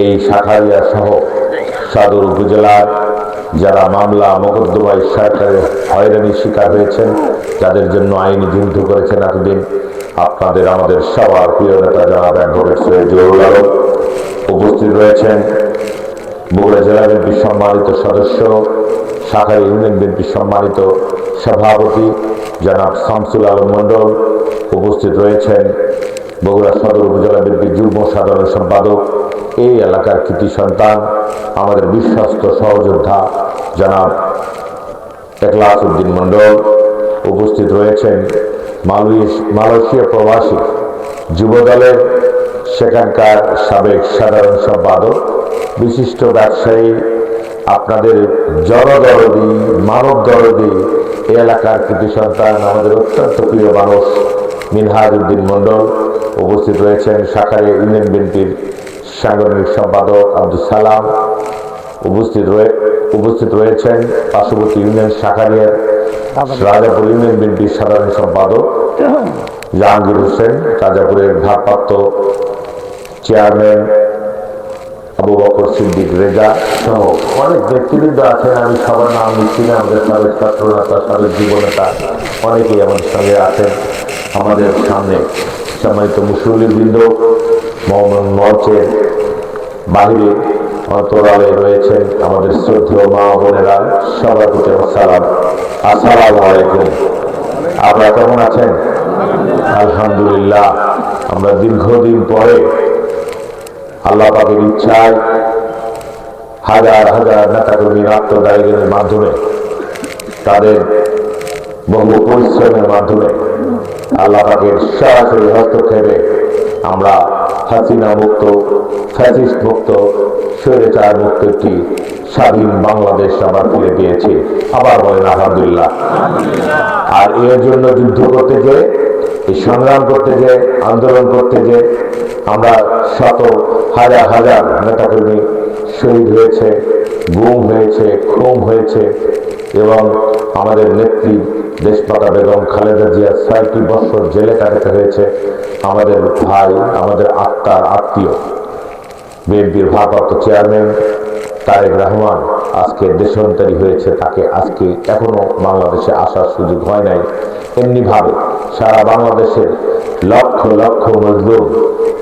এই শাখারিয়া সহ সদর উপজেলার যারা মামলা মোকদ্দমায় সরকারের হয়রানির শিকার হয়েছেন, যাদের জন্য আইনি যুদ্ধ করেছেন এতদিন, আপনাদের, আমাদের সবার প্রিয় নেতা যারা অ্যাডভোকেট সৈয়দ আলম উপস্থিত রয়েছেন। বগুড়া জেলা বিএনপির সম্মানিত সদস্য, শাখার ইউনিয়ন বিএনপির সম্মানিত সভাপতি জনাব শামসুল আলম মণ্ডল উপস্থিত রয়েছেন। বগুড়া সদর উপজেলা বিএনপির যুগ্ম সাধারণ সম্পাদক এই এলাকার কৃতি সন্তান, আমাদের বিশ্বস্ত সহযোদ্ধা জনাব একলাস উদ্দিন মণ্ডল উপস্থিত রয়েছেন। মালয়েশ- মালয়েশিয়া প্রবাসী যুবদলের সেখানকার সাবেক সাধারণ সম্পাদক, বিশিষ্ট ব্যবসায়ী, আপনাদের জনদরদি মানব দরদি এলাকার কৃতি সন্তান, আমাদের অত্যন্ত প্রিয় মানুষ মিনহাজ উদ্দিন মণ্ডল উপস্থিত রয়েছেন শাখারে ইউনিয়ন বিএনপির সাংগঠনিক সম্পাদক আব্দুল সালাম উপস্থিত রয়ে উপস্থিত রয়েছেন পার্শ্ববর্তী ইউনিয়ন শাখারিয়ার রাজাপুর ইউনিয়ন বিএনপির সাধারণ সম্পাদক জাহাঙ্গীর হোসেন, রাজাপুরের ভারপ্রাপ্ত চেয়ারম্যান আবু বকর সিদ্দিক রেজা সহ অনেক ব্যক্তিবৃন্দ আছেন। আমি সবার নাম নিচ্ছি না, আমাদের সাবেক ছাত্রনেতা, সাবেক যুবনেতা, অনেকেই আমাদের সঙ্গে আছেন। আমাদের সামনে সম্মানিত মুসলিবৃন্দ মোহাম্মদ মঞ্চের বাহিরে অন্তরালে রয়েছেন আমাদের শ্রদ্ধেয় মা বোনেরা সবার প্রতি সালাম আসসালামু আলাইকুম। আপনারা কেমন আছেন? আলহামদুলিল্লাহ। আমরা দীর্ঘদিন পরে আল্লাহ পাকের ইচ্ছায় হাজার হাজার নেতাকর্মীর আত্মদায়নের মাধ্যমে, তাদের বহু পরিশ্রমের মাধ্যমে আল্লাহ পাকের সরাসরি হস্তক্ষেপে আমরা হাসিনা মুক্ত, ফ্যাসিস্ট মুক্ত, স্বৈরাচার মুক্ত একটি স্বাধীন বাংলাদেশ আমরা ফিরে পেয়েছি আবার বলেন, আলহামদুলিল্লাহ। আর এর জন্য যুদ্ধ করতে যে এই সংগ্রাম করতে যে আন্দোলন করতে যে আমরা শত হাজার হাজার নেতাকর্মী শহীদ হয়েছে, গুম হয়েছে খুম হয়েছে এবং আমাদের নেত্রী দেশপাতা বেগম খালেদা জিয়া ছয়টি বছর জেলে কাটাতে হয়েছে আমাদের ভাই, আমাদের আত্মার আত্মীয়। বিএনপির ভারপ্রাপ্ত চেয়ারম্যান তারেক রহমান আজকে দেশান্তরী হয়েছে, তাকে আজকে এখনও বাংলাদেশে আসার সুযোগ হয় নাই। এমনিভাবে সারা বাংলাদেশের লক্ষ লক্ষ মজলুম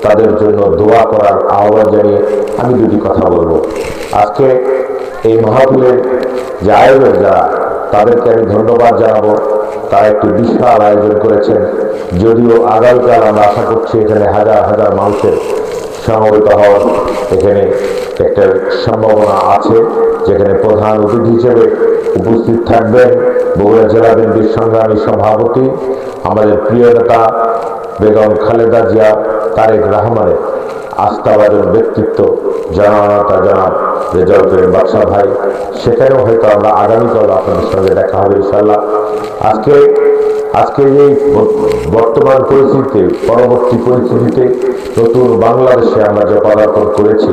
তাদের জন্য দোয়া করার আহ্বান জানিয়ে আমি দুটি কথা বলব। আজকে এই মাহফিলের যে আয়োজক যারা তাদেরকে আমি ধন্যবাদ জানাব। তারা একটি বিশাল আয়োজন করেছেন। যদিও আগামীকাল আমরা আশা করছি এখানে হাজার হাজার মানুষের সমবেত হওয়ার এখানে একটা সম্ভাবনা আছে, যেখানে প্রধান অতিথি হিসেবে উপস্থিত থাকবেন বগুড়া জেলা বিএনপির সংগ্রামী সভাপতি আমাদের প্রিয় নেতা বেগম খালেদা জিয়া, তারেক রহমানের আস্থাবাদের ব্যক্তিত্ব জনতা জনাব রেজাল করিম বাদশাহ ভাই, সেখানেও হয়তো আমরা আগামীকাল আপনাদের সঙ্গে দেখা হবে ইনশাল্লাহ আজকে আজকে এই বর্তমান পরিস্থিতিতে, পরবর্তী পরিস্থিতিতে নতুন বাংলাদেশে আমরা যে পদার্পণ করেছি,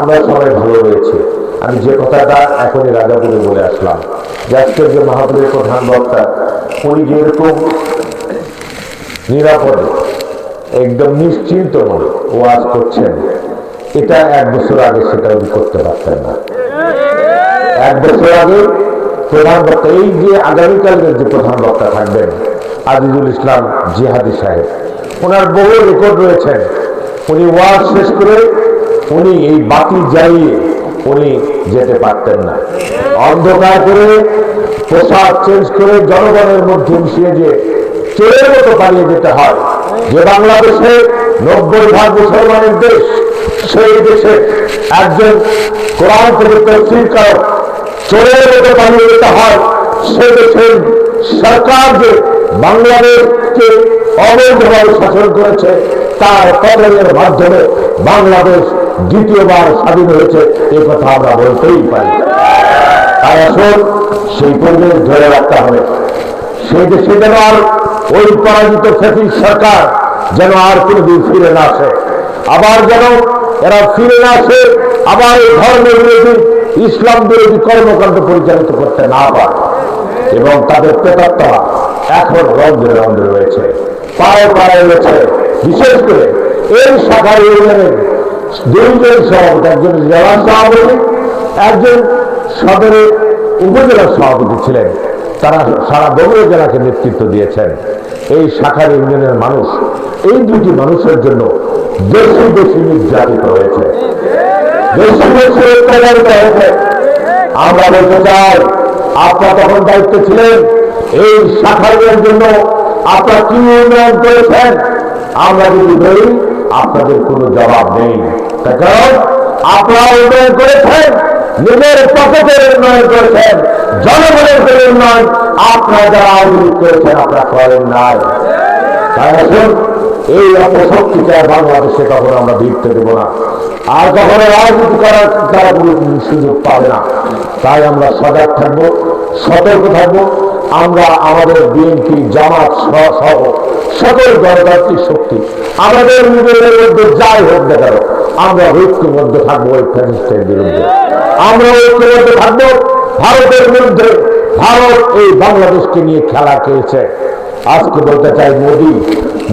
আমরা সবাই ভালো রয়েছে। আমি যে কথাটা এখনই রাজাপুরে বলে আসলাম, যে আজকের যে মাহাপুরের প্রধান বক্তা, উনি যেরকম নিরাপদে, একদম নিশ্চিন্ত মনে ওয়াজ করছেন এটা এক বছর আগে সেটা উনি করতে পারতেন না। এক বছর আগে প্রধান বক্তা, এই যে আগামীকালের যে প্রধান বক্তা থাকবেন, আজিজুল ইসলাম জিহাদি সাহেব, ওনার বহু রেকর্ড রয়েছেন। উনি ওয়াজ শেষ করে উনি এই বাতি জ্বালিয়ে উনি যেতে পারতেন না। অন্ধকার করে, পোশাক চেঞ্জ করে জনগণের মধ্যে মিশিয়ে যে চোরের মতো পালিয়ে যেতে হয়, যে বাংলাদেশে নব্বই ভাগ মুসলমানের দেশ সেই দেশে একজন কোরআন থেকে তফসিল কারক চোরের যেতে হয়, সে দেশের সরকার যে বাংলাদেশকে অবৈধভাবে শাসন করেছে, তার কদরের মাধ্যমে বাংলাদেশ দ্বিতীয়বার স্বাধীন হয়েছে, এ কথা আমরা বলতেই পারি। তাই আসুন, সেই পরিবেশ ধরে রাখতে হবে। সেই দেশে যেন আর ওই পরাজিত ফেসিস সরকার যেন আর কোনোদিন ফিরে না আসে। আবার যেন এরা ফিরে না আসে, আবার এই ধর্ম বিরোধী, ইসলাম বিরোধী কর্মকাণ্ড পরিচালিত করতে না পারে। এবং তাদের প্রেতাত্মা এখন রন্ধ্রে রন্ধ্রে রয়েছে পাড়ায় পাড়ায় রয়েছে। বিশেষ করে এই শাখা ইউনিয়নের দুইজন সভাপতি, একজন জেলা সভাপতি, একজন সদরের উপজেলা সভাপতি ছিলেন। তারা সারা বগুড়া জেলাকে নেতৃত্ব দিয়েছেন। এই শাখার ইউনিয়নের মানুষ, এই দুটি মানুষের জন্য বেশি বেশি নির্যাতিত হয়েছে। আমরা বলতে চাই, আপনার তখন দায়িত্ব ছিলেন এই শাখার জন্য। আপনারা কি উন্নয়ন করেছেন? আমরা যদি আপনাদের কোনো জবাব নেই। তার কারণ আপনারা উন্নয়ন করেছেন নিজের পকেটের উন্নয়ন করেছেন, জনগণের কোনো উন্নয়ন। আপনারা যারা আয়োজন করেছেন, আপনারা করেন নাই। তাই আসুন, এই অপশক্তিকে বাংলাদেশে কখনো আমরা ভিড়তে দেবো না। আর কখনো রাজনীতি করার তারা সুযোগ পাবে না, তাই আমরা সজাগ থাকব, সতর্ক থাকব। আমরা আমাদের বিএনপি জামাত সহ সকল গণতান্ত্রিক শক্তি আমাদের নিজেদের মধ্যে যাই হোক না কেন, আমরা ঐক্যবদ্ধ থাকব ওই ফ্যাসিস্টের বিরুদ্ধে। আমরা ঐক্যবদ্ধ থাকব, ভারতের বিরুদ্ধে। ভারত এই বাংলাদেশকে নিয়ে খেলা খেয়েছে আজকে বলতে চাই মোদী,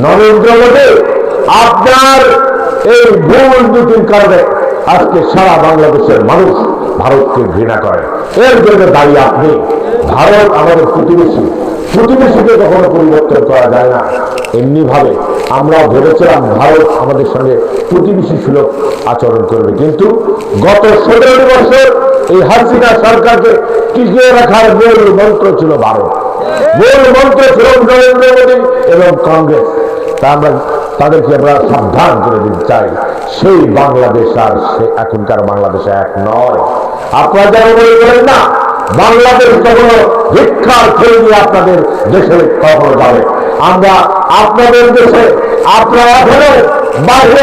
নরেন্দ্র মোদী, আপনার এই ভুল নীতির কারণে আজকে সারা বাংলাদেশের মানুষ ভারতকে ঘৃণা করে। এর জন্য দায়ী আপনি। ভারত আমাদের প্রতিবেশী। প্রতিবেশীকে কখনো পরিবর্তন করা যায় না। এমনি ভাবে আমরা ভেবেছিলাম ভারত আমাদের সঙ্গে প্রতিবেশী সুলভ আচরণ করবে। কিন্তু গত সতেরো বছর এই হাসিনা সরকারকে টিকিয়ে রাখার মূল মন্ত্র ছিল ভারত। মূল মন্ত্র ছিল নরেন্দ্র মোদী এবং কংগ্রেস। তা আমরা, তাদেরকে আমরা সাবধান করে দিতে চাই। সেই বাংলাদেশ আর সে এখনকার বাংলাদেশ এক নয়। আপনারা যারা না বাংলাদেশ কখনো ভিক্ষার খেয়ে নিয়ে আপনাদের দেশে কখনো যাবে। আমরা আপনাদের দেশে আপনারা এখনও বাইরে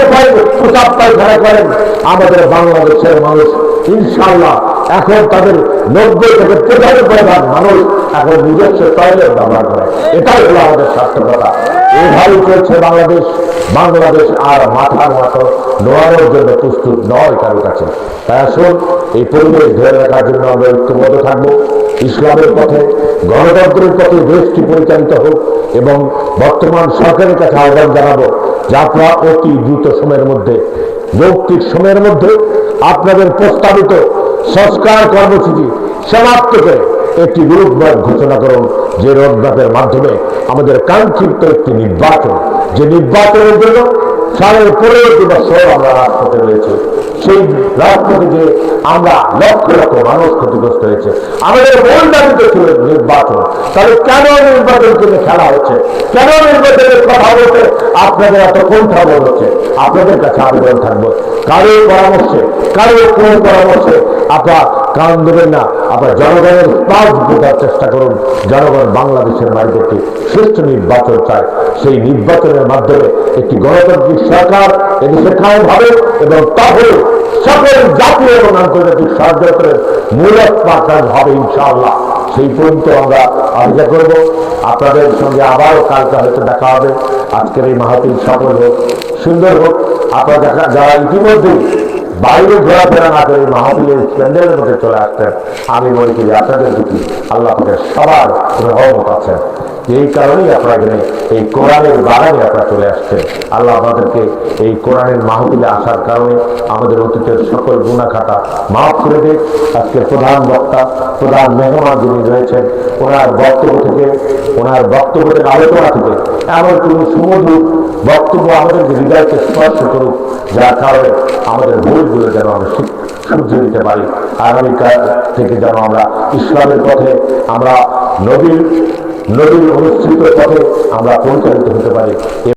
প্রচার পায়খানা করেন। আমাদের বাংলাদেশের মানুষ ইনশাল্লাহ এখন তাদের নব্বই থেকে পঁচানব্বই ভাগ মানুষ এখন নিজস্ব টয়লেট ব্যবহার করে। এটাই হলো আমাদের সার্থকতা এভাবে চলছে বাংলাদেশ। বাংলাদেশ আর মাথার মতো নোয়ানোর জন্য প্রস্তুত নয় কারও কাছে। তাই আসুন, এই পরিবেশ ধরে রাখার জন্য আমরা ঐক্যবদ্ধ থাকব। ইসলামের পথে, গণতন্ত্রের পথে দেশটি পরিচালিত হোক এবং বর্তমান সরকারের কাছে আহ্বান জানাব যে আপনারা অতি দ্রুত সময়ের মধ্যে যৌক্তিক সময়ের মধ্যে আপনাদের প্রস্তাবিত সংস্কার কর্মসূচি সমাপ্ত করে একটি রোডম্যাপ ঘোষণা করুন, যে রোডম্যাপের মাধ্যমে আমাদের কাঙ্ক্ষিত একটি নির্বাচন যে নির্বাচনের জন্য সাড়ে পনেরোটি বছর আমরা রাজপথে রয়েছে, সেই রাজপথে যে আমরা লক্ষ লক্ষ মানুষ ক্ষতিগ্রস্ত হয়েছে। আমাদের মূল দাবিতে ছিল নির্বাচন। তাহলে কেন নির্বাচন থেকে খেলা হচ্ছে? কেন নির্বাচনের কথা বলতে আপনাদের এত কোনটা হচ্ছে। আপনাদের কাছে আবেদন থাকব। কারও পরামর্শে কারও কোন পরামর্শে আপনার কান দেবেন না। আপনার জনগণের পাঁচ বোঝার চেষ্টা করুন। জনগণ বাংলাদেশের মার্কেটে শ্রেষ্ঠ নির্বাচন চায়। সেই নির্বাচনের মাধ্যমে একটি গণতান্ত্রিক সরকার এদেশে কায়ম হবে এবং তাহলে সকল জাতীয় এবং আন্তর্জাতিক সরকারের মূলত পাঠান হবে ইনশাআল্লাহ। সেই পর্যন্ত আমরা অপেক্ষা করব। আপনাদের সঙ্গে আবারও কালকে হয়তো দেখা হবে। আজকের এই মাহফিল সফল হোক, সুন্দর হোক। আপনারা যারা ইতিমধ্যে বাইরে ঘোরাফেরা না করে মাহফিলের প্যান্ডেলের মধ্যে চলে আসতেন আমি মনে করি আপনাদের প্রতি আল্লাহ আপনাদের সবার রহমত আছেন এই কারণেই আপনারা এখানে এই কোরআনের বাগানে আপনারা চলে আসছেন। আল্লাহ আপনাদেরকে এই কোরআনের মাহফিলে আসার কারণে আমাদের অতীতের সকল গুণা খাতা মাফ করে দেয় আজকের প্রধান বক্তা, প্রধান মেহমান যিনি রয়েছেন, ওনার বক্তব্য থেকে, ওনার বক্তব্য থেকে আলোচনা থেকে এমন কোনো সুমধুর বক্তব্য আমাদেরকে হৃদয়কে স্পর্শ করুক, যার কারণে আমাদের ভুলগুলো যেন আমরা সূর্য দিতে পারি। আগামীকাল থেকে যেন আমরা ইসলামের পথে, আমরা নবীর নবীর অনুষ্ঠিত পথে আমরা পরিচালিত হতে পারি।